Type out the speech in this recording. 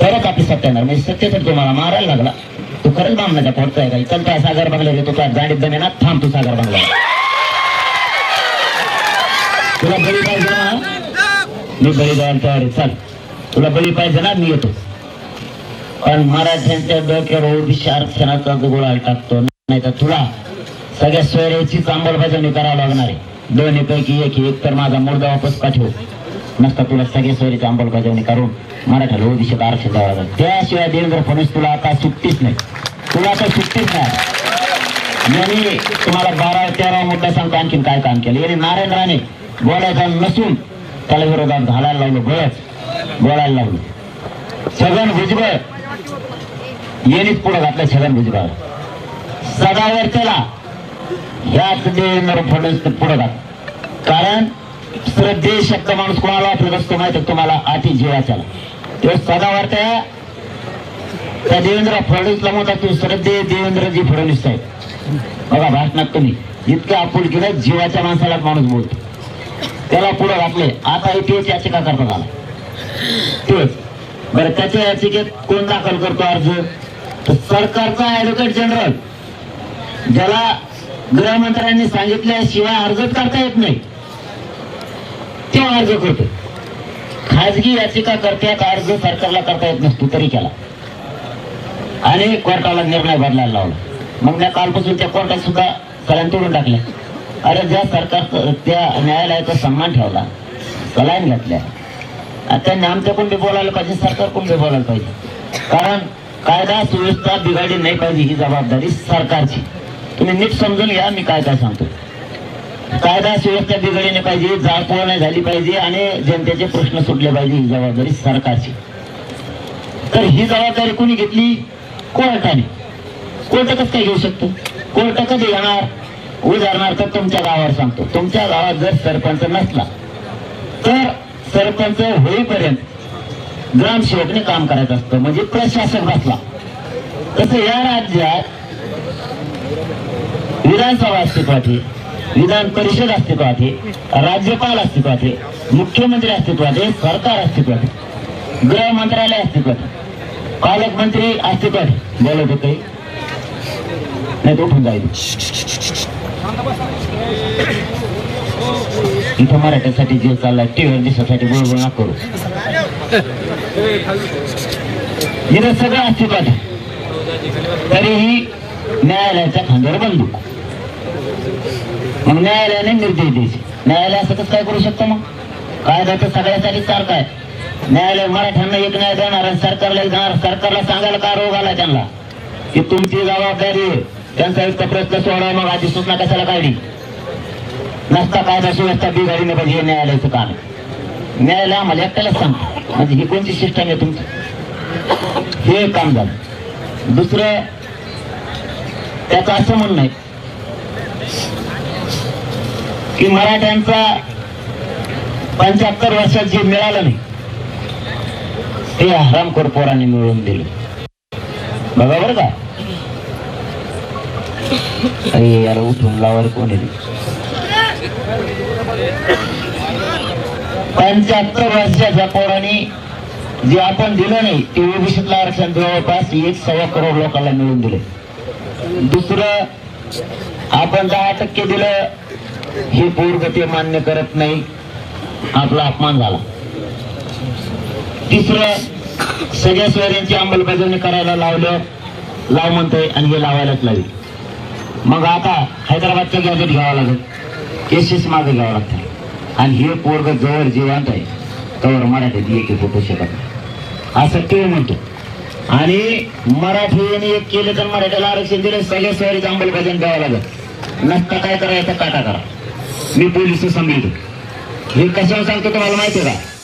तरच आपली सत्य येणार. म्हणजे सत्तेसाठी तुम्हाला मारायला लागला. तू खरंच बामणाच्या पोटचा आहे का? चल काय सागर बंगला रे तू जाडीत गाडीत ना थांब तू सागर बंगला तुला बळी पाहिजे ना? मी बळी द्यायला तयार आहे चल. तुला बळी पाहिजे ना? मी येतो. पण महाराजांच्या डोक्यावर ओबीसी आरक्षणाचा गोळा टाकतो. नाही तर तुला सगळ्या सोयऱ्याचीच अंमलबजावणी करावं लागणार आहे. दोन्ही पैकी एक एक तर माझा मुर्दा वापस पाठवू. नसता तुला सगळे सोयरीची अंमलबजावणी करून मराठ्याला ओबीसीत आरक्षण द्यावं लागेल त्याशिवाय देवेंद्र फडणवीस तुला आता सुट्टीच नाही. तुला आता सुट्टीच नाही. यांनी तुम्हाला बारा तेरा मुद्दा सांगतो आणखीन काय काम केलं? यांनी नारायण राणे बोलायचं नसून त्याला विरोधात घालायला लावलं बळच बोलायला लावलं. छगन भुजबळ यांनीच पुढे घातलं छगन भुजबळ. सदावर त्याला ह्याच देवेंद्र फडणवीस पुढे घात कारण श्रद्धे शब्द माणूस कोणाला वापरत असतो माहिती आहे तुम्हाला अति जीवाच्याला तो सदावर त्या त्या देवेंद्र फडणवीसला म्हणतात तू श्रद्धे देवेंद्रजी फडणवीस साहेब. बघा भाषणात तुम्ही. आपुल आपुलकीनं जीवाच्या माणसाला माणूस बोलतो. त्याला पुढे घातले आता तेच याचिका करतात आला. तेच. बरं त्याच्या याचिकेत कोण दाखल करतो अर्ज? तर सरकारचा ऍडव्होकेट जनरल ज्याला गृहमंत्र्यांनी सांगितल्याशिवाय अर्जच करता येत नाही. तेव्हा अर्ज करतो खाजगी याचिका करत्यात अर्ज सरकारला करता येत नसतो तरी केला. आणि कोर्टाला निर्णय बदलायला लावला. मग त्या कालपासून त्या कोर्टात सुद्धा कलान तोडून टाकल्या. अरे ज्या सरकार त्या न्यायालयाचा सन्मान ठेवला सलाईन घातल्या. आता त्यांनी आमच्याकडून बी बोलायला पाहिजे सरकारकडून बी बोलायला पाहिजे? कारण कायदा सुव्यवस्था बिघाडी नाही पाहिजे ही जबाबदारी सरकारची. तुम्ही नीट समजून घ्या मी काय काय सांगतो. कायदा सुव्यवस्था बिघडली पाहिजे जाळपोळ नाही झाली पाहिजे आणि जनतेचे प्रश्न सुटले पाहिजे ही जबाबदारी सरकारची. तर ही जबाबदारी कोणी घेतली? कोर्टाने. कोर्ट कसं काय घेऊ शकतो? कोर्ट कधी येणार उदाहरणार्थ तुमच्या गावावर सांगतो. तुमच्या गावात जर सरपंच नसला तर सरपंच होईपर्यंत ग्रामसेवकने काम करायचं असतं. म्हणजे प्रशासक नसला तसं या राज्यात विधानसभा अस्तित्वात विधान परिषद अस्तित्वात आहे राज्यपाल अस्तित्वात आहे मुख्यमंत्री अस्तित्वात आहे सरकार अस्तित्वात आहे गृह मंत्रालय अस्तित्वात पालकमंत्री अस्तित्वात बोलत होते. नाही उठून जाईल. इथं मराठ्यासाठी जीव चाललाय टीव्हीवर दिसण्यासाठी बोलबोल ना करू. इथं सगळं अस्तित्वात आहे. तरीही न्यायालयाच्या खांद्यावर बंदूक. मग न्यायालयाने निर्देश द्यायचे न्यायालय असं कसं काय करू शकतो मग? कायदा तर सगळ्यासाठी सारखा आहे. न्यायालय मराठ्यांना एक न्याय देणार आणि सरकारला देणार. सरकारला सांगायला का रोग आला त्यांना? की तुमची जबाबदारी त्यांचा एक प्रश्न सोडा मग आधी सूचना कशाला काढली? नसता कायदा सुव्यवस्था बिघाडी नाही पाहिजे न्यायालयाचं काम न्यायालय आम्हाला एकट्यालाच सांगतो. म्हणजे ही कोणती सिस्टम आहे तुमची? हे एक काम झालं. दुसरं त्याचं असं म्हणणं आहे की मराठ्यांचा पंच्याहत्तर वर्षात जे मिळालं नाही. ते हरामखोर पोरांनी मिळवून दिलं. बघा बरं का. अरे यार उठून लावर कोण पंच्याहत्तर वर्षाच्या पोरांनी जे आपण दिलं नाही ते ओबीसीतलं आरक्षण जवळपास एक सव्वा करोड लोकांना मिळवून दिले. दुसरं आपण दहा टक्के दिलं हे पूर्व ते मान्य करत नाही. आपला अपमान झाला. तिसरं सगळ्या सोयऱ्यांची अंमलबजावणी करायला लावलं. लाव म्हणतोय आणि हे लावायलाच लागेल. मग आता हैदराबादचं गॅजेट घ्यावं लागेल. एस मागे घ्यावं लागतं आणि हे पोरग जवळ जिवंत आहे. तवर मराठीत एक फोटो शकत असं ते म्हणतो. आणि मराठीने एक केलं तर मराठीला आरक्षण दिलं सगळ्या सोयरीचं अंमलबजावणी द्यावं लागेल. नसता काय करायचं काटा करा. मी पोलीस सांगितलं हे कशावर सांगतो तुम्हाला माहिती आहे का?